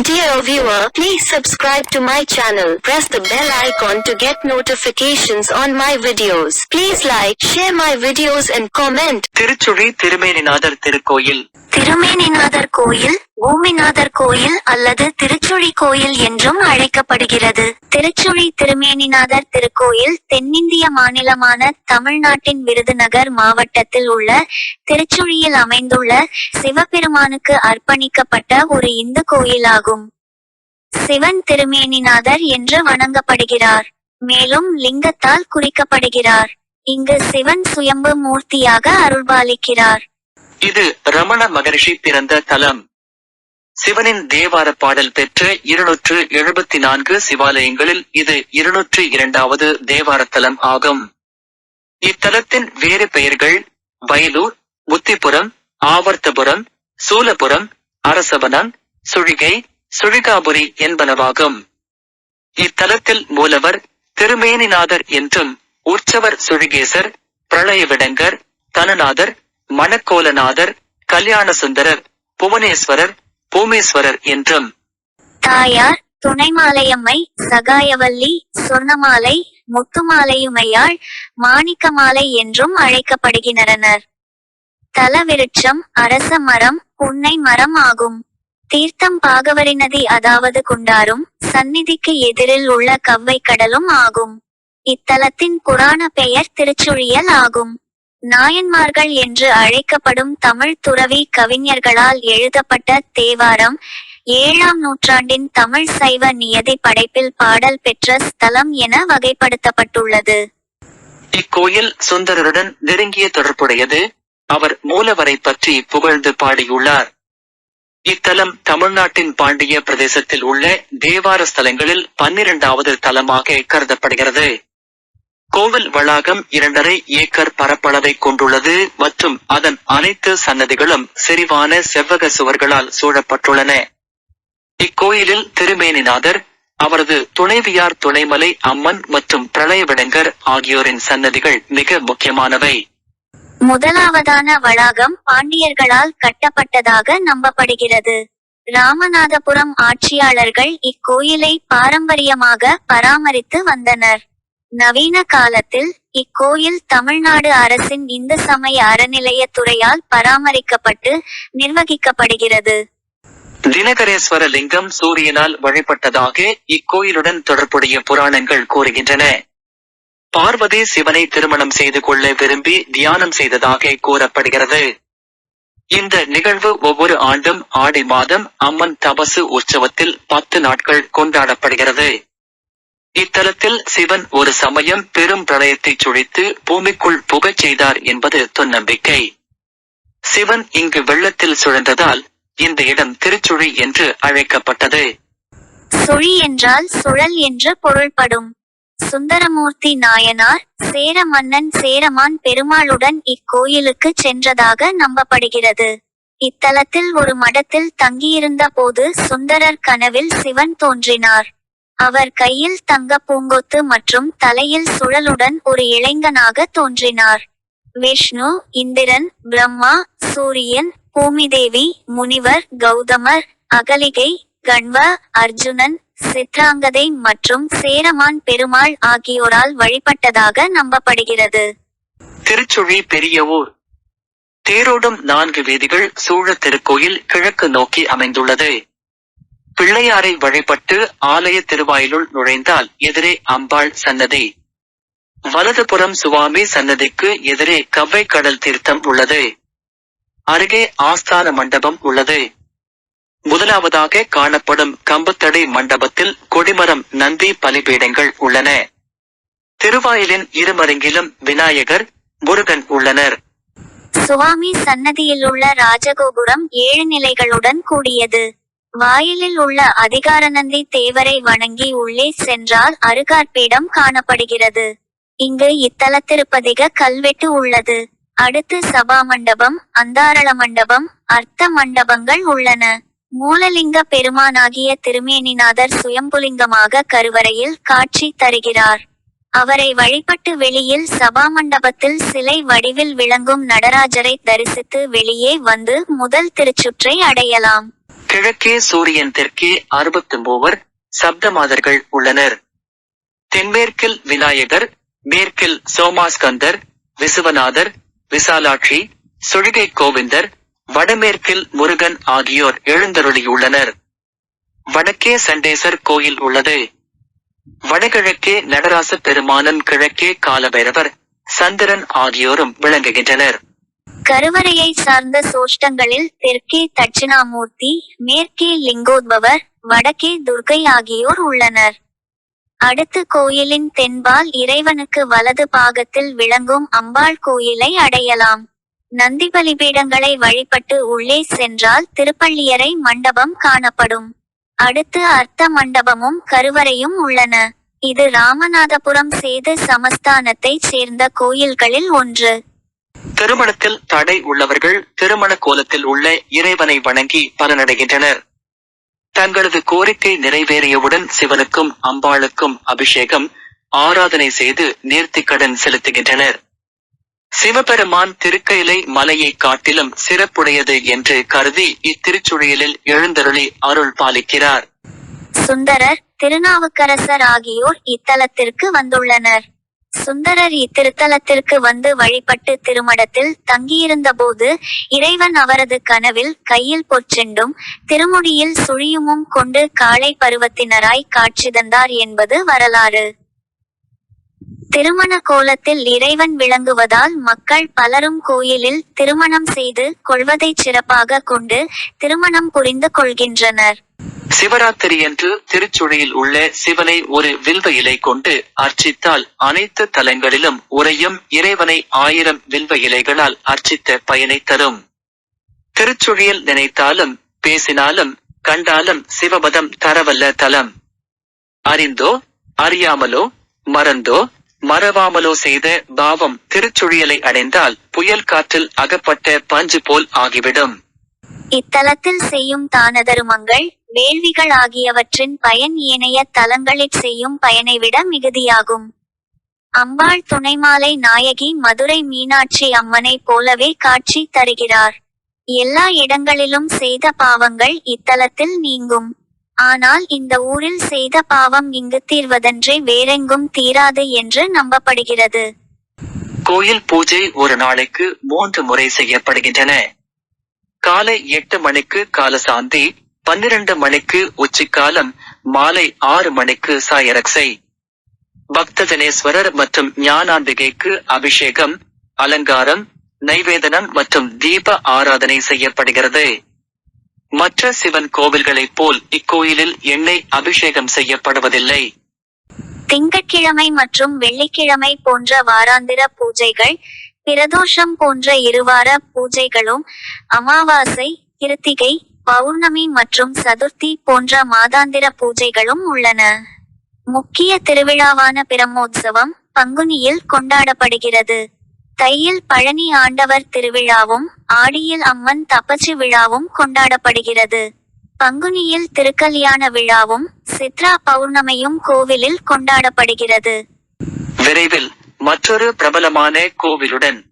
Dear viewer, please subscribe to my channel. Press the bell icon to get notifications on my videos. Please like, share my videos and comment. Tiruchuli Thirumeninathar திருக்கோயில் திருமேனிநாதர் கோயில் பூமிநாதர் கோயில் அல்லது திருச்சுழி கோயில் என்றும் அழைக்கப்படுகிறது. திருச்சுழி திருமேனிநாதர் திருக்கோயில் தென்னிந்திய மாநிலமான தமிழ்நாட்டின் விருதுநகர் மாவட்டத்தில் உள்ள திருச்சுழியில் அமைந்துள்ள சிவபெருமானுக்கு அர்ப்பணிக்கப்பட்ட ஒரு இந்து கோயிலாகும். சிவன் திருமேனிநாதர் என்று வணங்கப்படுகிறார். மேலும் லிங்கத்தால் குறிக்கப்படுகிறார். இங்கு சிவன் சுயம்பு மூர்த்தியாக அருள்பாலிக்கிறார். இது ரமண மகரிஷி பிறந்த தலம். சிவனின் தேவார பாடல் பெற்ற இருநூற்று எழுபத்தி நான்கு சிவாலயங்களில் இது இருநூற்று இரண்டாவது தேவாரத்தலம் ஆகும். இத்தலத்தின் வேறு பெயர்கள் வயலூர் முத்திபுரம் ஆவர்த்தபுரம் சூலபுரம் அரசவனம் சுழிகை சுழிகாபுரி என்பனவாகும். இத்தலத்தில் மூலவர் திருமேனிநாதர் என்றும் உற்சவர் சுழிகேசர் பிரளயவிடங்கர் தனநாதர் மணக்கோலநாதர் கல்யாண சுந்தரர் புவனேஸ்வரர் பூமேஸ்வரர் என்றும். தாயார் துணைமாலையம்மை சகாயவல்லி சொன்னமாலை முத்துமாலையுமையாள் மாணிக்கமாலை என்றும் அழைக்கப்படுகின்றனர். தலவிருட்சம் அரச மரம் புன்னை மரம் ஆகும். தீர்த்தம் பாகவரி நதி அதாவது குண்டாரும் சந்நிதிக்கு எதிரில் உள்ள கவ்வை கடலும் ஆகும். இத்தலத்தின் புராண பெயர் திருச்சுழியல் ஆகும். நாயன்மார்கள் என்று அழைக்கப்படும் தமிழ் துறவி கவிஞர்களால் எழுதப்பட்ட தேவாரம் ஏழாம் நூற்றாண்டின் தமிழ் சைவ நியதி படைப்பில் பாடல் பெற்ற ஸ்தலம் என வகைப்படுத்தப்பட்டுள்ளது. இக்கோயில் சுந்தரருடன் நெருங்கிய தொடர்புடையது. அவர் மூலவரை பற்றி புகழ்ந்து பாடியுள்ளார். இத்தலம் தமிழ்நாட்டின் பாண்டிய பிரதேசத்தில் உள்ள தேவார ஸ்தலங்களில் பன்னிரண்டாவது தலமாக கருதப்படுகிறது. கோவில் வளாகம் இரண்டரை ஏக்கர் பரப்பளவை கொண்டுள்ளது மற்றும் அதன் அனைத்து சன்னதிகளும் செறிவான செவ்வக சுவர்களால் சூழப்பட்டுள்ளன. இக்கோயிலில் திருமேனிநாதர் அவரது துணைவியார் துணைமலை அம்மன் மற்றும் பிரளயவிடங்கர் ஆகியோரின் சன்னதிகள் மிக முக்கியமானவை. முதலாவதான வளாகம் பாண்டியர்களால் கட்டப்பட்டதாக நம்பப்படுகிறது. ராமநாதபுரம் ஆட்சியாளர்கள் இக்கோயிலை பாரம்பரியமாக பராமரித்து வந்தனர். நவீன காலத்தில் இக்கோயில் தமிழ்நாடு அரசின் இந்து சமய அறநிலையத்துறையால் பராமரிக்கப்பட்டு நிர்வகிக்கப்படுகிறது. தினகரேஸ்வர லிங்கம் சூரியனால் வழிபட்டதாக இக்கோயிலுடன் தொடர்புடைய புராணங்கள் கூறுகின்றன. பார்வதி சிவனை திருமணம் செய்து கொள்ள விரும்பி தியானம் செய்ததாக கூறப்படுகிறது. இந்த நிகழ்வு ஒவ்வொரு ஆண்டும் ஆடி மாதம் அம்மன் தபசு உற்சவத்தில் பத்து நாட்கள் கொண்டாடப்படுகிறது. இத்தலத்தில் சிவன் ஒரு சமயம் பெரும் பிரளயத்தை சுழித்து பூமிக்குள் புகச் செய்தார் என்பது தொன்னம்பிக்கை. சிவன் இங்கு வெள்ளத்தில் சுழந்ததால் இந்த இடம் திருச்சுழி என்று அழைக்கப்பட்டது. சுழி என்றால் சுழல் என்று பொருள்படும். சுந்தரமூர்த்தி நாயனார் சேர மன்னன் சேரமான் பெருமாளுடன் இக்கோயிலுக்கு சென்றதாக நம்பப்படுகிறது. இத்தலத்தில் ஒரு மடத்தில் தங்கியிருந்த போது சுந்தரர் கனவில் சிவன் தோன்றினார். அவர் கையில் தங்க பூங்கொத்து மற்றும் தலையில் சுழலுடன் ஒரு இளைஞனாக தோன்றினார். விஷ்ணு இந்திரன் பிரம்மா சூரியன் பூமிதேவி முனிவர் கௌதமர் அகலிகை கண்வ அர்ஜுனன் சித்ராங்கதை மற்றும் சேரமான் பெருமாள் ஆகியோரால் வழிபட்டதாக நம்பப்படுகிறது. திருச்சுழி பெரிய ஊர் தேரோடும் நான்கு வீதிகள் சூழ திருக்கோயில் கிழக்கு நோக்கி அமைந்துள்ளது. பிள்ளையாரை வழிபட்டு ஆலய திருவாயிலுள் நுழைந்தால் எதிரே அம்பாள் சன்னதி. வலதுபுறம் சுவாமி சன்னதிக்கு எதிரே கவ்வை கடல் தீர்த்தம் உள்ளது. அருகே ஆஸ்தான மண்டபம் உள்ளது. முதலாவதாக காணப்படும் கம்பத்தடை மண்டபத்தில் கொடிமரம் நந்தி பலிபீடங்கள் உள்ளன. திருவாயிலின் இருமருங்கிலும் விநாயகர் முருகன் உள்ளனர். சுவாமி சன்னதியில் உள்ள ராஜகோபுரம் ஏழு நிலைகளுடன் கூடியது. வாயிலில் உள்ள அதிகாரநந்தி தேவரை வணங்கி உள்ளே சென்றால் அருகார்பீடம் காணப்படுகிறது. இங்கு இத்தலத்திருப்பதிக கல்வெட்டு உள்ளது. அடுத்து சபா மண்டபம் அந்தாரள மண்டபம் அர்த்த மண்டபங்கள் உள்ளன. மூலலிங்க பெருமானாகிய திருமேனிநாதர் சுயம்புலிங்கமாக கருவறையில் காட்சி தருகிறார். அவரை வழிபட்டு வெளியில் சபா மண்டபத்தில் சிலை வடிவில் விளங்கும் நடராஜரை தரிசித்து வெளியே வந்து முதல் திருச்சுற்றை அடையலாம். கிழக்கே சூரியன் தெற்கே அறுபத்து மூவர் சப்தமாதர்கள் உள்ளனர். தென்மேற்கில் விநாயகர் மேற்கில் சோமாஸ்கந்தர் விசுவநாதர் விசாலாட்சி சுழிகை கோவிந்தர் வடமேற்கில் முருகன் ஆகியோர் எழுந்தருளியுள்ளனர். வடக்கே சண்டேசர் கோயில் உள்ளது. வடகிழக்கே நடராச பெருமானன் கிழக்கே காலபைரவர் சந்திரன் ஆகியோரும் விளங்குகின்றனர். கருவறையை சார்ந்த சோஷ்டங்களில் தெற்கே தட்சிணாமூர்த்தி மேற்கே லிங்கோத்பவர் வடக்கே துர்க்கை ஆகியோர் உள்ளனர். அடுத்து கோயிலின் தென்பால் இறைவனுக்கு வலது பாகத்தில் விளங்கும் அம்பாள் கோயிலை அடையலாம். நந்தி பலிபீடங்களை வழிபட்டு உள்ளே சென்றால் திருப்பள்ளியறை மண்டபம் காணப்படும். அடுத்து அர்த்த மண்டபமும் கருவறையும் உள்ளன. இது ராமநாதபுரம் சேது சமஸ்தானத்தைச் சேர்ந்த கோயில்களில் ஒன்று. திருமணத்தில் தடை உள்ளவர்கள் திருமண கோலத்தில் உள்ள இறைவனை வணங்கி பலனடைகின்றனர். தங்களது கோரிக்கை நிறைவேறியவுடன் சிவனுக்கும் அம்பாளுக்கும் அபிஷேகம் ஆராதனை செய்து நேர்த்திக்கடன் செலுத்துகின்றனர். சிவபெருமான் திருக்கயிலை மலையை காட்டிலும் சிறப்புடையது என்று கருதி இத்திருச்சுழியலில் எழுந்தருளி அருள் பாலிக்கிறார். சுந்தரர் திருநாவுக்கரசர் ஆகியோர் இத்தலத்திற்கு வந்துள்ளனர். சுந்தரர் இத்திருத்தலத்திற்கு வந்து வழிபட்டு திருமடத்தில் தங்கியிருந்தபோது இறைவன் அவரது கனவில் கையில் பொற்றெண்டும் திருமுடியில் சுழியுமும் கொண்டு காளை பருவத்தினராய் காட்சி தந்தார் என்பது வரலாறு. திருமண கோலத்தில் இறைவன் விளங்குவதால் மக்கள் பலரும் கோயிலில் திருமணம் செய்து கொள்வதைச் சிறப்பாக கொண்டு திருமணம் புரிந்து கொள்கின்றனர். சிவராத்திரியன்று திருச்சுழியில் உள்ள சிவனை ஒரு வில்வ இலை கொண்டு அர்ச்சித்தால் அனைத்து தலங்களிலும் உறையும் இறைவனை ஆயிரம் வில்வ இலைகளால் அர்ச்சித்த பயனை தரும். திருச்சுழியில் நினைத்தாலும் பேசினாலும் கண்டாலும் சிவபதம் தரவல்ல தலம். அறிந்தோ அறியாமலோ மறந்தோ மறவாமலோ செய்த பாவம் திருச்சுழியலை அடைந்தால் புயல் காற்றில் அகப்பட்ட பஞ்சு போல் ஆகிவிடும். இத்தலத்தில் செய்யும் தான தருமங்கள் வேள்விகள் ஆகியவற்றின் பயன் ஏனைய தலங்களிற் செய்யும் பயனை விட மிகுதியாகும். அம்பாள் துணைமாலை நாயகி மதுரை மீனாட்சி அம்மனை போலவே காட்சி தருகிறார். எல்லா இடங்களிலும் செய்த பாவங்கள் இத்தலத்தில் நீங்கும். ஆனால் இந்த ஊரில் செய்த பாவம் இங்கு தீர்வதன்றி வேறெங்கும் தீராது என்று நம்பப்படுகிறது. கோயில் பூஜை ஒரு நாளைக்கு மூன்று முறை செய்யப்படுகின்றன. காலை எட்டு மணிக்கு காலசாந்தி பன்னிரண்டு மணிக்கு உச்சிக்காலம் மாலை ஆறு மணிக்கு சாயரக்சை பக்த ஜனேஸ்வரர் மற்றும் ஞானாம்பிகைக்கு அபிஷேகம் அலங்காரம் நைவேதனம் மற்றும் தீப ஆராதனை செய்யப்படுகிறது. மற்ற சிவன் கோவில்களைப் போல் இக்கோயிலில் எண்ணெய் அபிஷேகம் செய்யப்படுவதில்லை. திங்கட்கிழமை மற்றும் வெள்ளிக்கிழமை போன்ற வாராந்திர பூஜைகள் பிரதோஷம் போன்ற இருவார பூஜைகளும் அமாவாசை கிருத்திகை பௌர்ணமி மற்றும் சதுர்த்தி போன்ற மாதாந்திர பூஜைகளும் உள்ளன. முக்கிய திருவிழாவான பிரம்மோற்சவம் பங்குனியில் கொண்டாடப்படுகிறது. தையில் பழனி ஆண்டவர் திருவிழாவும் ஆடியில் அம்மன் தப்பச்சி விழாவும் கொண்டாடப்படுகிறது. பங்குனியில் திருக்கல்யாண விழாவும் சித்ரா பௌர்ணமியும் கோவிலில் கொண்டாடப்படுகிறது. விரைவில் மற்றொரு பிரபலமான கோவிலுடன்